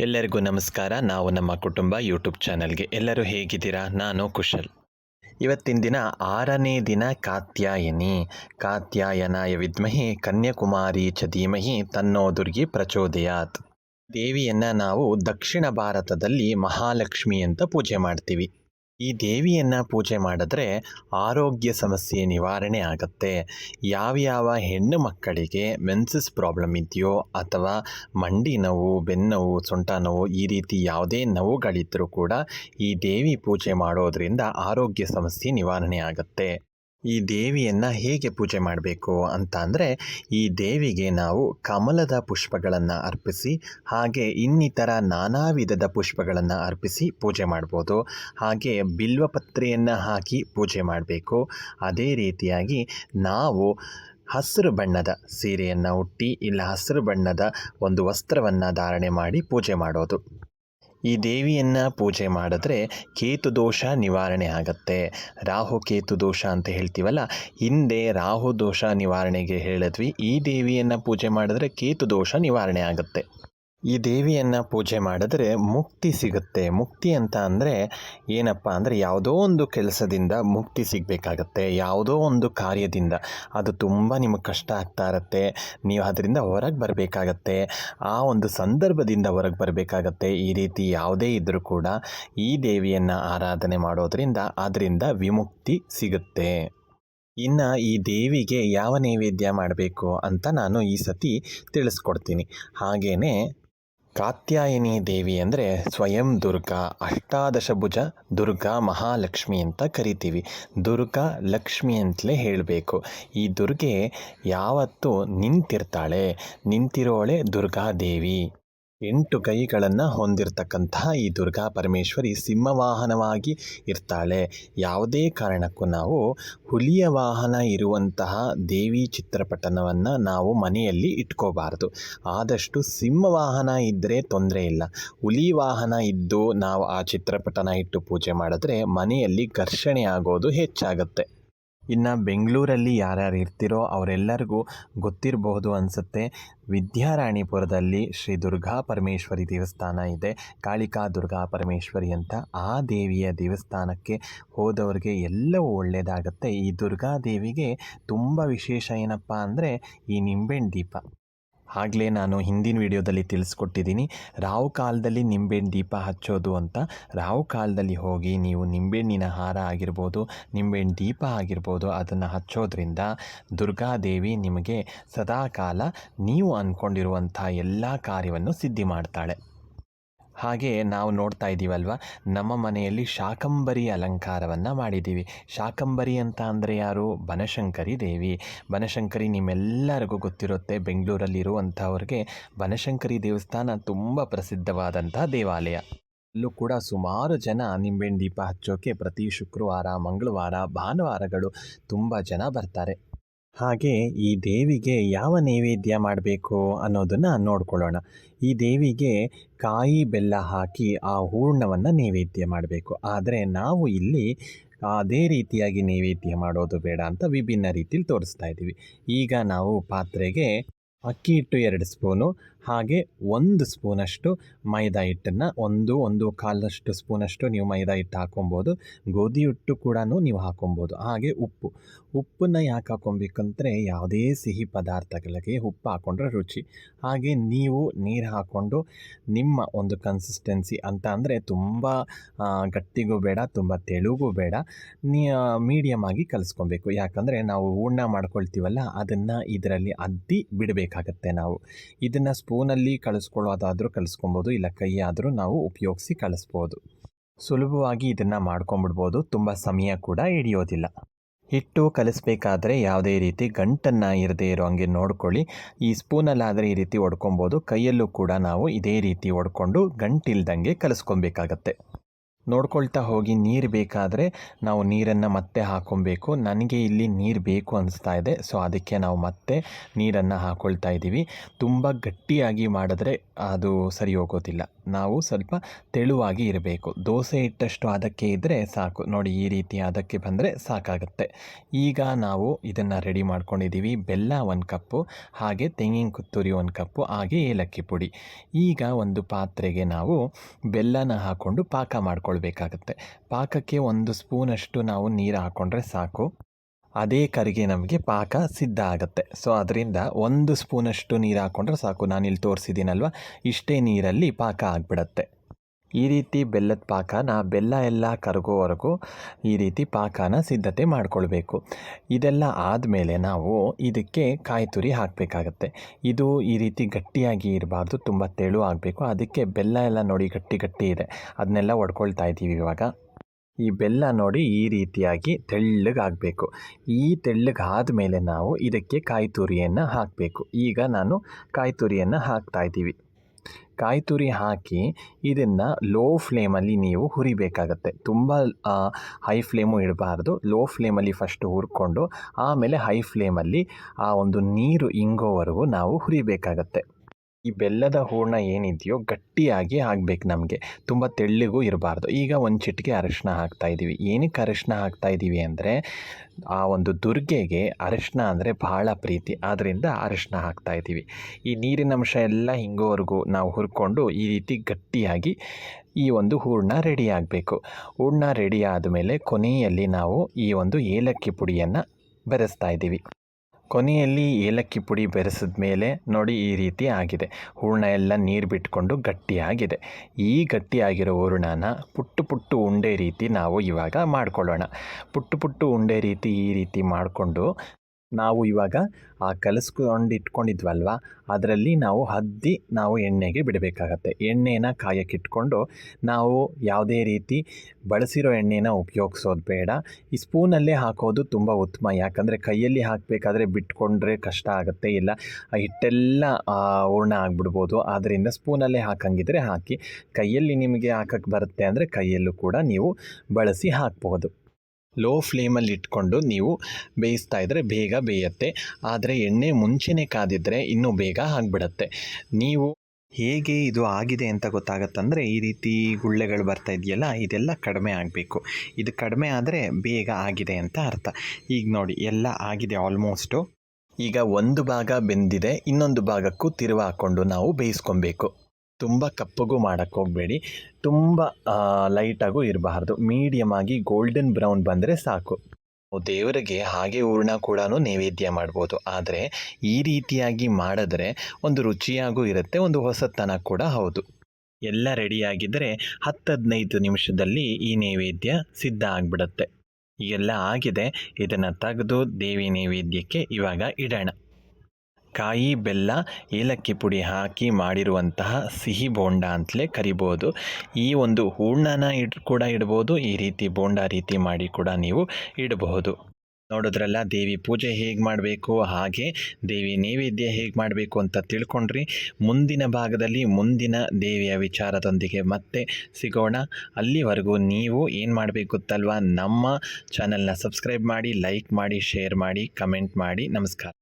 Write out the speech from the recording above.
ಎಲ್ಲರಿಗೂ ನಮಸ್ಕಾರ. ನಾವು ನಮ್ಮ ಕುಟುಂಬ ಯೂಟ್ಯೂಬ್ ಚಾನಲ್ಗೆ ಎಲ್ಲರೂ ಹೇಗಿದ್ದೀರಾ? ನಾನು ಕುಶಲ್. ಇವತ್ತಿನ ದಿನ ಆರನೇ ದಿನ ಕಾತ್ಯಾಯನಿ. ಕಾತ್ಯಾಯನಾಯ ವಿದ್ಮಹಿ ಕನ್ಯಾಕುಮಾರಿ ಚ ಧೀಮಹಿ ತನ್ನೋ ದುರ್ಗಿ ಪ್ರಚೋದಯಾತ್. ದೇವಿಯನ್ನು ನಾವು ದಕ್ಷಿಣ ಭಾರತದಲ್ಲಿ ಮಹಾಲಕ್ಷ್ಮಿ ಅಂತ ಪೂಜೆ ಮಾಡ್ತೀವಿ. ಈ ದೇವಿಯನ್ನು ಪೂಜೆ ಮಾಡಿದ್ರೆ ಆರೋಗ್ಯ ಸಮಸ್ಯೆ ನಿವಾರಣೆ ಆಗುತ್ತೆ. ಯಾವ್ಯಾವ ಹೆಣ್ಣು ಮಕ್ಕಳಿಗೆ ಮೆನ್ಸಸ್ ಪ್ರಾಬ್ಲಮ್ ಇದೆಯೋ ಅಥವಾ ಮಂಡಿ ನೋವು ಬೆನ್ನೋವು ಸೊಂಟ ನೋವು ಈ ರೀತಿ ಯಾವುದೇ ನೋವುಗಳಿದ್ದರೂ ಕೂಡ ಈ ದೇವಿ ಪೂಜೆ ಮಾಡೋದರಿಂದ ಆರೋಗ್ಯ ಸಮಸ್ಯೆ ನಿವಾರಣೆ ಆಗುತ್ತೆ. ಈ ದೇವಿಯನ್ನು ಹೇಗೆ ಪೂಜೆ ಮಾಡಬೇಕು ಅಂತ ಅಂದರೆ ಈ ದೇವಿಗೆ ನಾವು ಕಮಲದ ಪುಷ್ಪಗಳನ್ನು ಅರ್ಪಿಸಿ, ಹಾಗೆ ಇನ್ನಿತರ ನಾನಾ ವಿಧದ ಪುಷ್ಪಗಳನ್ನು ಅರ್ಪಿಸಿ ಪೂಜೆ ಮಾಡ್ಬೋದು. ಹಾಗೆ ಬಿಲ್ವಪತ್ರೆಯನ್ನು ಹಾಕಿ ಪೂಜೆ ಮಾಡಬೇಕು. ಅದೇ ರೀತಿಯಾಗಿ ನಾವು ಹಸಿರು ಬಣ್ಣದ ಸೀರೆಯನ್ನು ಉಟ್ಟಿ, ಇಲ್ಲ ಹಸಿರು ಬಣ್ಣದ ಒಂದು ವಸ್ತ್ರವನ್ನು ಧಾರಣೆ ಮಾಡಿ ಪೂಜೆ ಮಾಡೋದು. ಈ ದೇವಿಯನ್ನು ಪೂಜೆ ಮಾಡಿದ್ರೆ ಕೇತು ದೋಷ ನಿವಾರಣೆ ಆಗುತ್ತೆ. ರಾಹು ಕೇತು ದೋಷ ಅಂತ ಹೇಳ್ತೀವಲ್ಲ, ಹಿಂದೆ ರಾಹು ದೋಷ ನಿವಾರಣೆಗೆ ಹೇಳಿದ್ವಿ, ಈ ದೇವಿಯನ್ನು ಪೂಜೆ ಮಾಡಿದ್ರೆ ಕೇತು ದೋಷ ನಿವಾರಣೆ ಆಗುತ್ತೆ. ಈ ದೇವಿಯನ್ನು ಪೂಜೆ ಮಾಡಿದ್ರೆ ಮುಕ್ತಿ ಸಿಗುತ್ತೆ. ಮುಕ್ತಿ ಅಂತ ಅಂದರೆ ಏನಪ್ಪ ಅಂದರೆ ಯಾವುದೋ ಒಂದು ಕೆಲಸದಿಂದ ಮುಕ್ತಿ ಸಿಗಬೇಕಾಗತ್ತೆ. ಯಾವುದೋ ಒಂದು ಕಾರ್ಯದಿಂದ. ಅದು ತುಂಬ ನಿಮಗೆ ಕಷ್ಟ ಆಗ್ತಾ ಇರುತ್ತೆ. ನೀವು ಅದರಿಂದ ಹೊರಗೆ ಬರಬೇಕಾಗತ್ತೆ. ಆ ಒಂದು ಸಂದರ್ಭದಿಂದ ಹೊರಗೆ ಬರಬೇಕಾಗತ್ತೆ. ಈ ರೀತಿ ಯಾವುದೇ ಇದ್ದರೂ ಕೂಡ ಈ ದೇವಿಯನ್ನು ಆರಾಧನೆ ಮಾಡೋದರಿಂದ ಅದರಿಂದ ವಿಮುಕ್ತಿ ಸಿಗುತ್ತೆ. ಇನ್ನು ಈ ದೇವಿಗೆ ಯಾವ ನೈವೇದ್ಯ ಮಾಡಬೇಕು ಅಂತ ನಾನು ಈ ಸತಿ ತಿಳಿಸ್ಕೊಡ್ತೀನಿ. ಹಾಗೆಯೇ ಕಾತ್ಯಾಯನಿ ದೇವಿ ಅಂದರೆ ಸ್ವಯಂ ದುರ್ಗಾ, ಅಷ್ಟಾದಶ ಭುಜ, ದುರ್ಗಾ ಮಹಾಲಕ್ಷ್ಮಿ ಅಂತ ಕರಿತೀವಿ. ದುರ್ಗಾ ಲಕ್ಷ್ಮಿ ಅಂತಲೇ ಹೇಳಬೇಕು. ಈ ದುರ್ಗೆ ಯಾವತ್ತೂ ನಿಂತಿರ್ತಾಳೆ. ನಿಂತಿರೋಳೆ ದುರ್ಗಾದೇವಿ. ಎಂಟು ಕೈಗಳನ್ನು ಹೊಂದಿರತಕ್ಕಂತಹ ಈ ದುರ್ಗಾ ಪರಮೇಶ್ವರಿ ಸಿಂಹವಾಹನವಾಗಿ ಇರ್ತಾಳೆ. ಯಾವುದೇ ಕಾರಣಕ್ಕೂ ನಾವು ಹುಲಿಯ ವಾಹನ ಇರುವಂತಹ ದೇವಿ ಚಿತ್ರಪಟನವನ್ನು ನಾವು ಮನೆಯಲ್ಲಿ ಇಟ್ಕೋಬಾರ್ದು. ಆದಷ್ಟು ಸಿಂಹವಾಹನ ಇದ್ದರೆ ತೊಂದರೆ ಇಲ್ಲ. ಹುಲಿ ವಾಹನ ಇದ್ದು ನಾವು ಆ ಚಿತ್ರಪಟನ ಇಟ್ಟು ಪೂಜೆ ಮಾಡಿದ್ರೆ ಮನೆಯಲ್ಲಿ ಘರ್ಷಣೆ ಆಗೋದು ಹೆಚ್ಚಾಗುತ್ತೆ. ಇನ್ನು ಬೆಂಗಳೂರಲ್ಲಿ ಯಾರ್ಯಾರು ಇರ್ತಿರೋ ಅವರೆಲ್ಲರಿಗೂ ಗೊತ್ತಿರಬಹುದು ಅನಿಸುತ್ತೆ. ವಿದ್ಯಾರಾಣಿಪುರದಲ್ಲಿ ಶ್ರೀ ದುರ್ಗಾ ಪರಮೇಶ್ವರಿ ದೇವಸ್ಥಾನ ಇದೆ. ಕಾಳಿಕಾ ದುರ್ಗಾ ಪರಮೇಶ್ವರಿ ಅಂತ ಆ ದೇವಿಯ ದೇವಸ್ಥಾನಕ್ಕೆ ಹೋದವ್ರಿಗೆ ಎಲ್ಲವೂ ಒಳ್ಳೆಯದಾಗತ್ತೆ ಈ ದುರ್ಗಾ ದೇವಿಗೆ ತುಂಬ ವಿಶೇಷ ಏನಪ್ಪ ಅಂದರೆ ಈ ನಿಂಬೆಹಣ್ಣು ದೀಪ. ಆಗಲೇ ನಾನು ಹಿಂದಿನ ವಿಡಿಯೋದಲ್ಲಿ ತಿಳಿಸ್ಕೊಟ್ಟಿದ್ದೀನಿ. ರಾವು ಕಾಲದಲ್ಲಿ ನಿಂಬೆಹಣ್ಣು ದೀಪ ಹಚ್ಚೋದು ಅಂತ. ರಾವು ಕಾಲದಲ್ಲಿ ಹೋಗಿ ನೀವು ನಿಂಬೆಹಣ್ಣಿನ ಹಾರ ಆಗಿರ್ಬೋದು, ನಿಂಬೆಹಣ್ಣು ದೀಪ ಆಗಿರ್ಬೋದು, ಅದನ್ನು ಹಚ್ಚೋದ್ರಿಂದ ದುರ್ಗಾದೇವಿ ನಿಮಗೆ ಸದಾಕಾಲ ನೀವು ಅಂದ್ಕೊಂಡಿರುವಂಥ ಎಲ್ಲ ಕಾರ್ಯವನ್ನು ಸಿದ್ಧಿ ಮಾಡ್ತಾಳೆ. ಹಾಗೆ ನಾವು ನೋಡ್ತಾ ಇದ್ದೀವಲ್ವ ನಮ್ಮ ಮನೆಯಲ್ಲಿ ಶಾಕಂಬರಿ ಅಲಂಕಾರವನ್ನು ಮಾಡಿದ್ದೀವಿ. ಶಾಕಂಬರಿ ಅಂತ ಅಂದರೆ ಯಾರು? ಬನಶಂಕರಿ ದೇವಿ. ಬನಶಂಕರಿ ನಿಮ್ಮೆಲ್ಲರಿಗೂ ಗೊತ್ತಿರುತ್ತೆ, ಬೆಂಗಳೂರಲ್ಲಿರುವಂಥವ್ರಿಗೆ ಬನಶಂಕರಿ ದೇವಸ್ಥಾನ ತುಂಬ ಪ್ರಸಿದ್ಧವಾದಂಥ ದೇವಾಲಯ. ಅಲ್ಲೂ ಕೂಡ ಸುಮಾರು ಜನ ನಿಂಬೆಹಣ್ಣು ದೀಪ ಹಚ್ಚೋಕೆ ಪ್ರತಿ ಶುಕ್ರವಾರ, ಮಂಗಳವಾರ, ಭಾನುವಾರಗಳು ತುಂಬ ಜನ ಬರ್ತಾರೆ. ಹಾಗೆ ಈ ದೇವಿಗೆ ಯಾವ ನೈವೇದ್ಯ ಮಾಡಬೇಕು ಅನ್ನೋದನ್ನು ನೋಡ್ಕೊಳ್ಳೋಣ. ಈ ದೇವಿಗೆ ಕಾಯಿ ಬೆಲ್ಲ ಹಾಕಿ ಆ ಹೂರ್ಣವನ್ನು ನೈವೇದ್ಯ ಮಾಡಬೇಕು. ಆದರೆ ನಾವು ಇಲ್ಲಿ ಅದೇ ರೀತಿಯಾಗಿ ನೈವೇದ್ಯ ಮಾಡೋದು ಬೇಡ ಅಂತ ವಿಭಿನ್ನ ರೀತಿಯಲ್ಲಿ ತೋರಿಸ್ತಾ ಇದ್ದೀವಿ. ಈಗ ನಾವು ಪಾತ್ರೆಗೆ ಅಕ್ಕಿ ಹಿಟ್ಟು ಎರಡು ಸ್ಪೂನು, ಹಾಗೆ ಒಂದು ಸ್ಪೂನಷ್ಟು ಮೈದಾ ಹಿಟ್ಟನ್ನು ಒಂದು ಒಂದು ಕಾಲಷ್ಟು ಸ್ಪೂನಷ್ಟು ನೀವು ಮೈದಾ ಹಿಟ್ಟು ಹಾಕ್ಕೊಬೋದು ಗೋಧಿ ಹಿಟ್ಟು ಕೂಡ ನೀವು ಹಾಕ್ಕೊಬೋದು ಹಾಗೆ ಉಪ್ಪು. ಉಪ್ಪನ್ನು ಯಾಕೆ ಹಾಕೊಬೇಕಂದ್ರೆ ಯಾವುದೇ ಸಿಹಿ ಪದಾರ್ಥಗಳಿಗೆ ಉಪ್ಪು ಹಾಕೊಂಡ್ರೆ ರುಚಿ. ಹಾಗೆ ನೀವು ನೀರು ಹಾಕ್ಕೊಂಡು ನಿಮ್ಮ ಒಂದು ಕನ್ಸಿಸ್ಟೆನ್ಸಿ ಅಂತ ಅಂದರೆ ತುಂಬ ಗಟ್ಟಿಗೂ ಬೇಡ, ತುಂಬ ತೆಳುಗೂ ಬೇಡ, ನೀ ಮೀಡಿಯಮ್ ಆಗಿ ಕಲಿಸ್ಕೊಬೇಕು. ಯಾಕಂದರೆ ನಾವು ಹೂರ್ಣ ಮಾಡ್ಕೊಳ್ತೀವಲ್ಲ, ಅದನ್ನು ಇದರಲ್ಲಿ ಅದ್ದಿ ಬಿಡಬೇಕಾಗತ್ತೆ ನಾವು. ಇದನ್ನು ಸ್ಪೂನಲ್ಲಿ ಕಳಿಸ್ಕೊಳ್ಳೋದಾದರೂ ಕಲಿಸ್ಕೊಬೋದು, ಇಲ್ಲ ಕೈಯಾದರೂ ನಾವು ಉಪಯೋಗಿಸಿ ಕಳಿಸ್ಬೋದು. ಸುಲಭವಾಗಿ ಇದನ್ನು ಮಾಡ್ಕೊಂಬಿಡ್ಬೋದು ತುಂಬ ಸಮಯ ಕೂಡ ಹಿಡಿಯೋದಿಲ್ಲ. ಹಿಟ್ಟು ಕಲಿಸ್ಬೇಕಾದ್ರೆ ಯಾವುದೇ ರೀತಿ ಗಂಟನ್ನು ಇರದೇ ಇರೋ ಹಂಗೆ ನೋಡ್ಕೊಳ್ಳಿ. ಈ ಸ್ಪೂನಲ್ಲಾದರೆ ಈ ರೀತಿ ಒಡ್ಕೊಬೋದು. ಕೈಯಲ್ಲೂ ಕೂಡ ನಾವು ಇದೇ ರೀತಿ ಒಡ್ಕೊಂಡು ಗಂಟಿಲ್ದಂಗೆ ಕಲಿಸ್ಕೊಬೇಕಾಗತ್ತೆ. ನೋಡ್ಕೊಳ್ತಾ ಹೋಗಿ ನೀರು ಬೇಕಾದರೆ ನಾವು ನೀರನ್ನು ಮತ್ತೆ ಹಾಕೊಬೇಕು. ನನಗೆ ಇಲ್ಲಿ ನೀರು ಬೇಕು ಅನಿಸ್ತಾ ಇದೆ. ಸೊ, ಅದಕ್ಕೆ ನಾವು ಮತ್ತೆ ನೀರನ್ನು ಹಾಕ್ಕೊಳ್ತಾ ಇದ್ದೀವಿ ತುಂಬ ಗಟ್ಟಿಯಾಗಿ ಮಾಡಿದ್ರೆ ಅದು ಸರಿ ಹೋಗೋದಿಲ್ಲ. ನಾವು ಸ್ವಲ್ಪ ತೆಳುವಾಗಿ ಇರಬೇಕು. ದೋಸೆ ಇಟ್ಟಷ್ಟು ಅದಕ್ಕೆ ಇದ್ದರೆ ಸಾಕು. ನೋಡಿ, ಈ ರೀತಿ ಅದಕ್ಕೆ ಬಂದರೆ ಸಾಕಾಗುತ್ತೆ. ಈಗ ನಾವು ಇದನ್ನು ರೆಡಿ ಮಾಡ್ಕೊಂಡಿದ್ದೀವಿ ಬೆಲ್ಲ ಒಂದು ಕಪ್ಪು, ಹಾಗೆ ತೆಂಗಿನ ಕುತ್ತೂರಿ ಒಂದು ಕಪ್ಪು, ಹಾಗೆ ಏಲಕ್ಕಿ ಪುಡಿ. ಈಗ ಒಂದು ಪಾತ್ರೆಗೆ ನಾವು ಬೆಲ್ಲನ ಹಾಕ್ಕೊಂಡು ಪಾಕ ಮಾಡ್ಕೊಳ್ಬೇಕಾಗತ್ತೆ ಪಾಕಕ್ಕೆ ಒಂದು ಸ್ಪೂನಷ್ಟು ನಾವು ನೀರು ಹಾಕ್ಕೊಂಡ್ರೆ ಸಾಕು. ಅದೇ ಕರಿಗೆ ನಮಗೆ ಪಾಕ ಸಿದ್ಧ ಆಗುತ್ತೆ. ಸೊ ಅದರಿಂದ ಒಂದು ಸ್ಪೂನಷ್ಟು ನೀರು ಹಾಕ್ಕೊಂಡ್ರೆ ಸಾಕು. ನಾನಿಲ್ಲಿ ತೋರಿಸಿದ್ದೀನಲ್ವ? ಇಷ್ಟೇ ನೀರಲ್ಲಿ ಪಾಕ ಆಗಿಬಿಡತ್ತೆ. ಈ ರೀತಿ ಬೆಲ್ಲದ ಪಾಕನ ಬೆಲ್ಲ ಎಲ್ಲ ಕರಗೋವರೆಗೂ ಈ ರೀತಿ ಪಾಕನ ಸಿದ್ಧತೆ ಮಾಡಿಕೊಳ್ಬೇಕು. ಇದೆಲ್ಲ ಆದಮೇಲೆ ನಾವು ಇದಕ್ಕೆ ಕಾಯಿ ತುರಿ ಹಾಕಬೇಕಾಗತ್ತೆ. ಇದು ಈ ರೀತಿ ಗಟ್ಟಿಯಾಗಿ ಇರಬಾರ್ದು, ತುಂಬ ತೆಳು ಆಗಬೇಕು. ಅದಕ್ಕೆ ಬೆಲ್ಲ ಎಲ್ಲ ನೋಡಿ ಗಟ್ಟಿ ಗಟ್ಟಿ ಇದೆ. ಅದನ್ನೆಲ್ಲ ಒಡ್ಕೊಳ್ತಾ ಇದ್ದೀವಿ ಇವಾಗ. ಈ ಬೆಲ್ಲ ನೋಡಿ ಈ ರೀತಿಯಾಗಿ ತೆಳ್ಳಗಾಗಬೇಕು. ಈ ತೆಳ್ಳಗಾದ ಮೇಲೆ ನಾವು ಇದಕ್ಕೆ ಕಾಯಿ ತುರಿಯನ್ನು ಹಾಕಬೇಕು. ಈಗ ನಾನು ಕಾಯಿ ತುರಿಯನ್ನು ಹಾಕ್ತಾ ಇದ್ದೀವಿ. ಕಾಯಿ ತುರಿ ಹಾಕಿ ಇದನ್ನು ಲೋ ಫ್ಲೇಮಲ್ಲಿ ನೀವು ಹುರಿಬೇಕಾಗತ್ತೆ. ತುಂಬ ಹೈ ಫ್ಲೇಮು ಇಡಬಾರ್ದು. ಲೋ ಫ್ಲೇಮಲ್ಲಿ ಫಸ್ಟು ಹುರ್ಕೊಂಡು, ಆಮೇಲೆ ಹೈ ಫ್ಲೇಮಲ್ಲಿ ಆ ಒಂದು ನೀರು ಇಂಗೋವರೆಗೂ ನಾವು ಹುರಿಬೇಕಾಗತ್ತೆ. ಈ ಬೆಲ್ಲದ ಹೂರ್ಣ ಏನಿದೆಯೋ ಗಟ್ಟಿಯಾಗಿ ಆಗಬೇಕು ನಮಗೆ. ತುಂಬ ತೆಳ್ಳಿಗೂ ಇರಬಾರ್ದು. ಈಗ ಒಂದು ಚಿಟಿಕೆ ಅರಿಶಿನ ಹಾಕ್ತಾ ಇದ್ದೀವಿ ಏನಕ್ಕೆ ಅರಿಶಿನ ಹಾಕ್ತಾ ಇದ್ದೀವಿ ಅಂದರೆ, ಆ ಒಂದು ದುರ್ಗೆಗೆ ಅರಿಶಿನ ಅಂದರೆ ಬಹಳ ಪ್ರೀತಿ. ಆದ್ದರಿಂದ ಅರಿಶಿನ ಹಾಕ್ತಾ ಇದ್ದೀವಿ ಈ ನೀರಿನ ಅಂಶ ಎಲ್ಲ ಹಿಂಗೋವರೆಗೂ ನಾವು ಹುರ್ಕೊಂಡು ಈ ರೀತಿ ಗಟ್ಟಿಯಾಗಿ ಈ ಒಂದು ಹೂರ್ಣ ರೆಡಿ ಆಗಬೇಕು. ಹೂರ್ಣ ರೆಡಿ ಆದಮೇಲೆ ಕೊನೆಯಲ್ಲಿ ನಾವು ಈ ಒಂದು ಏಲಕ್ಕಿ ಪುಡಿಯನ್ನು ಬೆರೆಸ್ತಾ ಇದ್ದೀವಿ ಕೊನೆಯಲ್ಲಿ ಏಲಕ್ಕಿ ಪುಡಿ ಬೆರೆಸಿದ ಮೇಲೆ ನೋಡಿ ಈ ರೀತಿ ಆಗಿದೆ. ಹೂರ್ಣ ಎಲ್ಲ ನೀರು ಬಿಟ್ಕೊಂಡು ಗಟ್ಟಿಯಾಗಿದೆ. ಈ ಗಟ್ಟಿಯಾಗಿರೋ ಹೂರಣನ ಪುಟ್ಟು ಪುಟ್ಟು ಉಂಡೆ ರೀತಿ ನಾವು ಇವಾಗ ಮಾಡ್ಕೊಳ್ಳೋಣ. ಪುಟ್ಟು ಪುಟ್ಟು ಉಂಡೆ ರೀತಿ ಈ ರೀತಿ ಮಾಡಿಕೊಂಡು ನಾವು ಇವಾಗ ಆ ಕಲಸ್ಕೊಂಡು ಇಟ್ಕೊಂಡಿದ್ವಲ್ವ ಅದರಲ್ಲಿ ನಾವು ಹದ್ದಿ ನಾವು ಎಣ್ಣೆಗೆ ಬಿಡಬೇಕಾಗತ್ತೆ. ಎಣ್ಣೆನ ಕಾಯಕ್ಕಿಟ್ಕೊಂಡು ನಾವು ಯಾವುದೇ ರೀತಿ ಬಳಸಿರೋ ಎಣ್ಣೆನ ಉಪಯೋಗಿಸೋದು ಬೇಡ. ಈ ಸ್ಪೂನಲ್ಲೇ ಹಾಕೋದು ತುಂಬ ಉತ್ತಮ. ಯಾಕಂದರೆ ಕೈಯಲ್ಲಿ ಹಾಕಬೇಕಾದ್ರೆ ಬಿಟ್ಕೊಂಡ್ರೆ ಕಷ್ಟ ಆಗುತ್ತೆ, ಇಲ್ಲ ಆ ಹಿಟ್ಟೆಲ್ಲ ಹೂರ್ಣ ಆಗಿಬಿಡ್ಬೋದು. ಆದ್ದರಿಂದ ಸ್ಪೂನಲ್ಲೇ ಹಾಕಂಗಿದ್ರೆ ಹಾಕಿ ಕೈಯಲ್ಲಿ ನಿಮಗೆ ಹಾಕಕ್ಕೆ ಬರುತ್ತೆ ಅಂದರೆ ಕೈಯಲ್ಲೂ ಕೂಡ ನೀವು ಬಳಸಿ ಹಾಕ್ಬೋದು. ಲೋ ಫ್ಲೇಮಲ್ಲಿ ಇಟ್ಕೊಂಡು ನೀವು ಬೇಯಿಸ್ತಾ ಇದ್ದರೆ ಬೇಗ ಬೇಯುತ್ತೆ. ಆದರೆ ಎಣ್ಣೆ ಮುಂಚೆನೇ ಕಾದಿದ್ದರೆ ಇನ್ನೂ ಬೇಗ ಆಗಿಬಿಡತ್ತೆ. ನೀವು ಹೇಗೆ ಇದು ಆಗಿದೆ ಅಂತ ಗೊತ್ತಾಗತ್ತಂದರೆ ಈ ರೀತಿ ಗುಳ್ಳೆಗಳು ಬರ್ತಾ ಇದೆಯಲ್ಲ, ಇದೆಲ್ಲ ಕಡಿಮೆ ಆಗಬೇಕು. ಇದು ಕಡಿಮೆ ಆದರೆ ಬೇಗ ಆಗಿದೆ ಅಂತ ಅರ್ಥ. ಈಗ ನೋಡಿ, ಎಲ್ಲ ಆಗಿದೆ ಆಲ್ಮೋಸ್ಟು ಈಗ ಒಂದು ಭಾಗ ಬೆಂದಿದೆ, ಇನ್ನೊಂದು ಭಾಗಕ್ಕೂ ತಿರುವು ಹಾಕ್ಕೊಂಡು ನಾವು ಬೇಯಿಸ್ಕೊಬೇಕು. ತುಂಬ ಕಪ್ಪಗೂ ಮಾಡೋಕ್ಕೆ ಹೋಗಬೇಡಿ. ತುಂಬ ಲೈಟಾಗೂ ಇರಬಾರ್ದು. ಮೀಡಿಯಮ್ ಆಗಿ ಗೋಲ್ಡನ್ ಬ್ರೌನ್ ಬಂದರೆ ಸಾಕು. ದೇವರಿಗೆ ಹಾಗೆ ಹೂರ್ಣ ಕೂಡ ನೈವೇದ್ಯ ಮಾಡ್ಬೋದು. ಆದರೆ ಈ ರೀತಿಯಾಗಿ ಮಾಡಿದ್ರೆ ಒಂದು ರುಚಿಯಾಗೂ ಇರುತ್ತೆ, ಒಂದು ಹೊಸತನ ಕೂಡ ಹೌದು. ಎಲ್ಲ ರೆಡಿಯಾಗಿದ್ದರೆ ಹತ್ತು ಹದಿನೈದು ನಿಮಿಷದಲ್ಲಿ ಈ ನೈವೇದ್ಯ ಸಿದ್ಧ ಆಗಿಬಿಡುತ್ತೆ. ಎಲ್ಲ ಆಗಿದೆ. ಇದನ್ನು ತೆಗೆದು ದೇವಿ ನೈವೇದ್ಯಕ್ಕೆ ಇವಾಗ ಇಡೋಣ. ಕಾಯಿ, ಬೆಲ್ಲ, ಏಲಕ್ಕಿ ಪುಡಿ ಹಾಕಿ ಮಾಡಿರುವಂತಹ ಸಿಹಿ ಬೋಂಡ ಅಂತಲೇ ಕರಿಬೋದು. ಈ ಒಂದು ಹೂರ್ಣನ ಇಡ್ ಕೂಡ ಇಡ್ಬೋದು. ಈ ರೀತಿ ಬೋಂಡ ರೀತಿ ಮಾಡಿ ಕೂಡ ನೀವು ಇಡಬಹುದು ನೋಡಿದ್ರಲ್ಲ, ದೇವಿ ಪೂಜೆ ಹೇಗೆ ಮಾಡಬೇಕು? ಹಾಗೆ ದೇವಿ ನೈವೇದ್ಯ ಹೇಗೆ ಮಾಡಬೇಕು ಅಂತ ತಿಳ್ಕೊಂಡ್ರಿ. ಮುಂದಿನ ಭಾಗದಲ್ಲಿ ಮುಂದಿನ ದೇವಿಯ ವಿಚಾರದೊಂದಿಗೆ ಮತ್ತೆ ಸಿಗೋಣ. ಅಲ್ಲಿವರೆಗೂ ನೀವು ಏನು ಮಾಡಬೇಕು ಗೊತ್ತಲ್ವಾ? ನಮ್ಮ ಚಾನಲ್ನ ಸಬ್ಸ್ಕ್ರೈಬ್ ಮಾಡಿ, ಲೈಕ್ ಮಾಡಿ, ಶೇರ್ ಮಾಡಿ, ಕಮೆಂಟ್ ಮಾಡಿ. ನಮಸ್ಕಾರ.